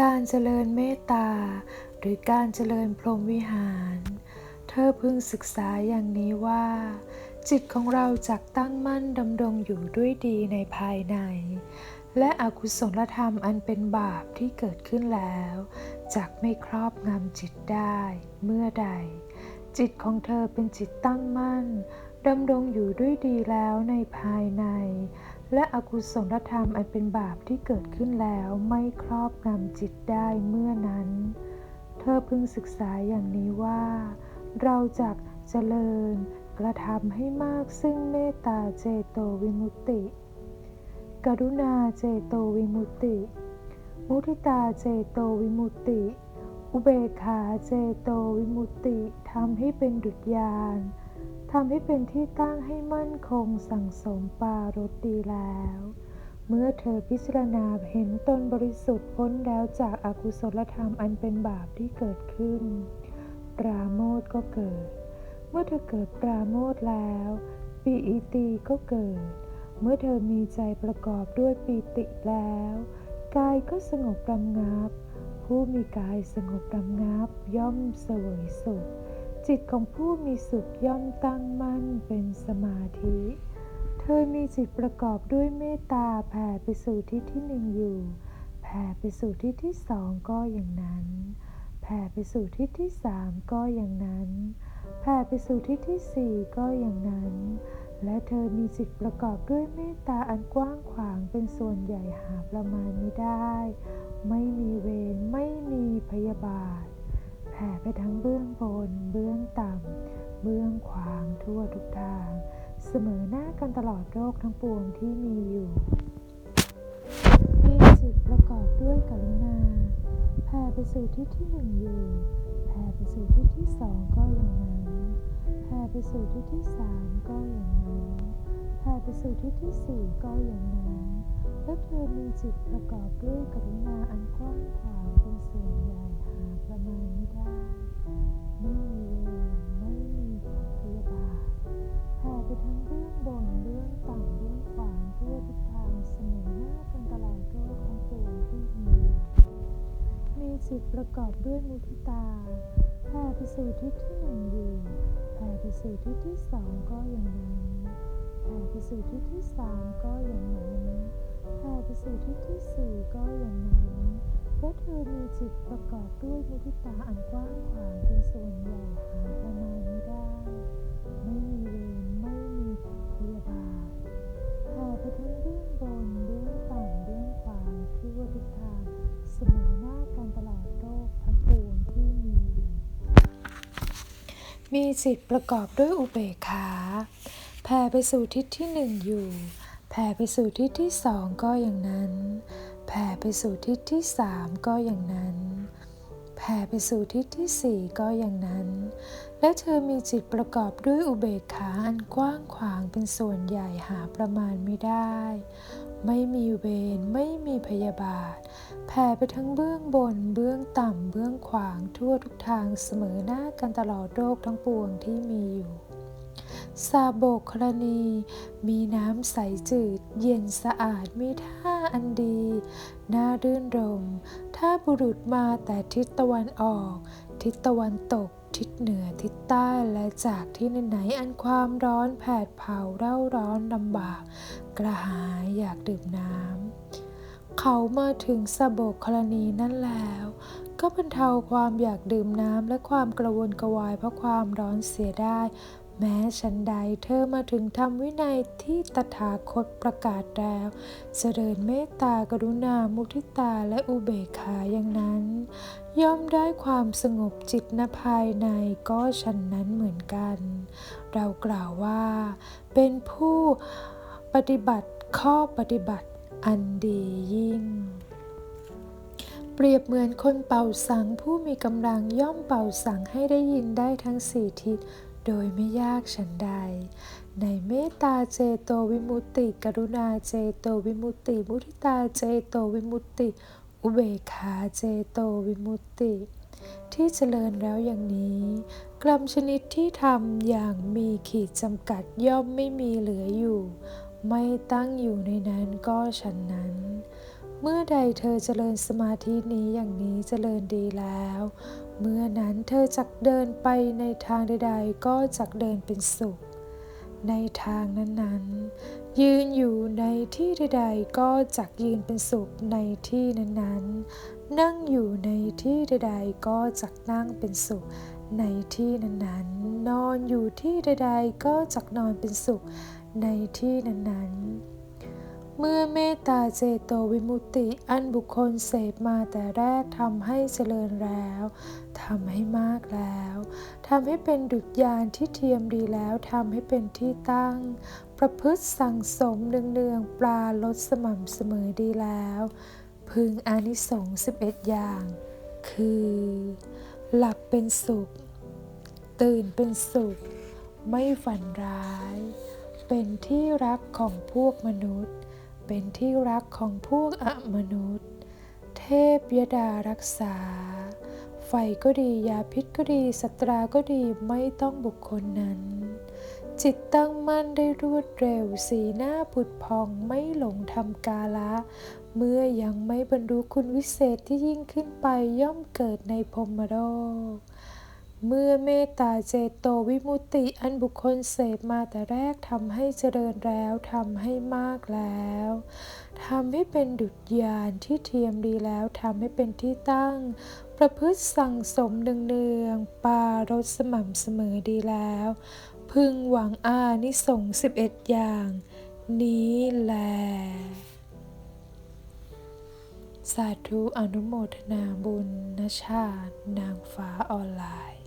การเจริญเมตตา หรือการเจริญพรหมวิหาร เธอพึงศึกษาอย่างนี้ว่า จิตของเราจักตั้งมั่นดำรงอยู่ด้วยดีในภายใน และอกุศลธรรมอันเป็นบาปที่เกิดขึ้นแล้วจักไม่ครอบงำจิตได้เมื่อใด จิตของเธอเป็นจิตตั้งมั่น ดำรงอยู่ด้วยดีแล้วในภายใน และอกุศลธรรมอันเป็นบาปที่เกิดขึ้นแล้วไม่ครอบงำจิตได้เมื่อนั้น เธอพึงศึกษาอย่างนี้ว่า เราจักเจริญกระทำให้มากซึ่งเมตตาเจโตวิมุตติ กรุณาเจโตวิมุตติ มุทิตาเจโตวิมุตติ อุเบกขาเจโตวิมุตติทำให้เป็นดุจยาน ทำให้เป็นที่ตั้งให้มั่นคงสั่งสมปารถดีแล้ว เมื่อเธอพิจารณาเห็นตนบริสุทธิ์พ้นแล้วจากอากุศลธรรมอันเป็นบาปที่เกิดขึ้น ปราโมทก็เกิด เมื่อเธอเกิดปราโมทแล้วปีอิติก็เกิด เมื่อเธอมีใจประกอบด้วยปีติแล้วกายก็สงบรำงับ ผู้มีกายสงบรำงับย่อมเสวยสุข จิตของผู้มีสุขย่อมตั้งมั่นเป็นสมาธิ เธอมีจิตประกอบด้วยเมตตาแผ่ไปสู่ที่ที่หนึ่งอยู่ แผ่ไปสู่ที่ที่สองก็อย่างนั้น แผ่ไปสู่ที่ที่สามก็อย่างนั้น แผ่ไปสู่ที่ที่สี่ก็อย่างนั้น และเธอมีจิตประกอบด้วยเมตตาอันกว้างขวางเป็นส่วนใหญ่หาประมาณไม่ได้ ไม่มีเวรไม่มีพยาบาท ผ่ไปทั้งเบื้องบน เบื้องต่ำ เบื้องขวางทั่วทุกทาง เสมอหน้ากันตลอดโลกทั้งปวงที่มีอยู่มีจิตประกอบด้วยกรุณาแผ่ไปสู่ที่ที่หนึ่งอยู่แผ่ไปสู่ที่ที่สองก็อย่างนั้นแผ่ไปสู่ที่ที่สามก็อย่างนั้นแผ่ไปสู่ที่ที่สี่ก็อย่างนั้นและเธอมีจิตประกอบด้วยกรุณาอันกว้างขวาง บนเรื่องต่ำเรื่องขวางทั่วทุกทางเสมอหน้ากันตลอดโลกทั้งปวงที่มีมีจิตประกอบด้วยมุทิตาแผ่ไปสู่ที่ที่หนึ่งอยู่แผ่ไปสู่ที่ที่สองก็อย่างนั้นแผ่ไปสู่ที่ที่สามก็อย่างนั้นแผ่ไปสู่ที่ที่สี่ก็อย่างนั้นเพราะเธอมีจิตประกอบด้วยมุทิตาอันกว้างขวางเป็นส่วนใหญ่หา มีจิตประกอบด้วยอุเบกขา แผ่ไปสู่ทิศที่หนึ่งอยู่ แผ่ไปสู่ทิศที่สองก็อย่างนั้น แผ่ไปสู่ทิศที่สามก็อย่างนั้น แผ่ไปสู่ทิศที่สี่ก็อย่างนั้น และเธอมีจิตประกอบด้วยอุเบกขาอันกว้างขวางเป็นส่วนใหญ่หาประมาณไม่ได้ ไม่มีเวรไม่มีพยาบาท แผ่ไปทั้งเบื้องบน เบื้องต่ำ เบื้องขวางทั่วทุกทางเสมอหน้ากันตลอดโลกทั้งปวงที่มีอยู่ ซาโบกรณี มีน้ำใสจืด เย็นสะอาดมีท่าอันดี น่ารื่นรม ถ้าบุรุษมาแต่ทิศตะวันออก ทิศตะวันตก ทิศเหนือทิศใต้และจากที่ไหนอันความร้อนแผดเผาเร่าร้อนลำบาก กระหายอยากดื่มน้ำ เขามาถึงสะโบกกรณีนั่นแล้ว ก็บรรเทาความอยากดื่มน้ำและความกระวนกระวายเพราะความร้อนเสียได้ แม้ฉันใดเธอมาถึงธรรมวินัยที่ตถาคตประกาศแล้ว เจริญเมตตากรุณามุทิตาและอุเบกขาอย่างนั้น ย่อมได้ความสงบจิตณภายในก็ฉันนั้นเหมือนกัน เรากล่าวว่า เป็นผู้ปฏิบัติข้อปฏิบัติอันดียิ่งเปรียบเหมือนคนเป่าสังผู้มีกำลังย่อมเป่าสังให้ได้ยินได้ทั้งสี่ทิศ โดยไม่ยากฉันใด ในเมตตาเจโตวิมุตติ กรุณาเจโตวิมุตติ มุทิตาเจโตวิมุตติ อุเบกขาเจโตวิมุตติ ที่เจริญแล้วอย่างนี้กรรมชนิดที่ทำอย่างมีขีดจำกัดย่อมไม่มีเหลืออยู่ ไม่ตั้งอยู่ในนั้นก็ฉันนั้น เมื่อใดเธอเจริญสมาธินี้อย่างนี้เจริญดีแล้ว เมื่อนั้นเธอจักเดินไปในทางใด ๆ ก็จักเดินเป็นสุข ในทางนั้นๆ ยืนอยู่ในที่ใด ๆ ก็จักยืนเป็นสุขในที่นั้นๆ นั่งอยู่ในที่ใด ๆ ก็จักนั่งเป็นสุขในที่นั้นๆ นอนอยู่ที่ใด ๆ ก็จักนอนเป็นสุขในที่นั้นๆ เมื่อเมตตาเจโตวิมุตติอันบุคคลเสพมาแต่แรกทำให้เจริญแล้วทำให้มากแล้วทำให้เป็นดุจยานที่เทียมดีแล้วทำให้เป็นที่ตั้ง ประพฤติสั่งสมเนืองๆปลาลดสม่ำเสมอดีแล้ว พึงอานิสงส์11 อย่าง คือ หลับเป็นสุข ตื่นเป็นสุข ไม่ฝันร้าย เป็นที่รักของพวกมนุษย์ เป็นที่รักของพวกอมนุษย์ เทพยดารักษา ไฟก็ดียาพิษก็ดีสตราก็ดีไม่ต้องบุคคลนั้น จิตตั้งมั่นได้รวดเร็วสีหน้าผุดพองไม่หลงทำกาละเมื่อยังไม่บรรลุคุณวิเศษที่ยิ่งขึ้นไปย่อมเกิดในพรมโลก เมื่อเมตตาเจโตวิมุตติอันบุคคลเสพมาแต่แรกทำให้เจริญแล้วทำให้มากแล้วทำให้เป็นดุจยานที่เทียมดีแล้วทำให้เป็นที่ตั้ง ประพฤติสั่งสมเนืองๆปารสสม่ำเสมอดีแล้ว พึงหวังอานิสงส์11 อย่าง นี้แลสาธุอนุโมทนาบุญนชาติ นางฟ้าออนไลน์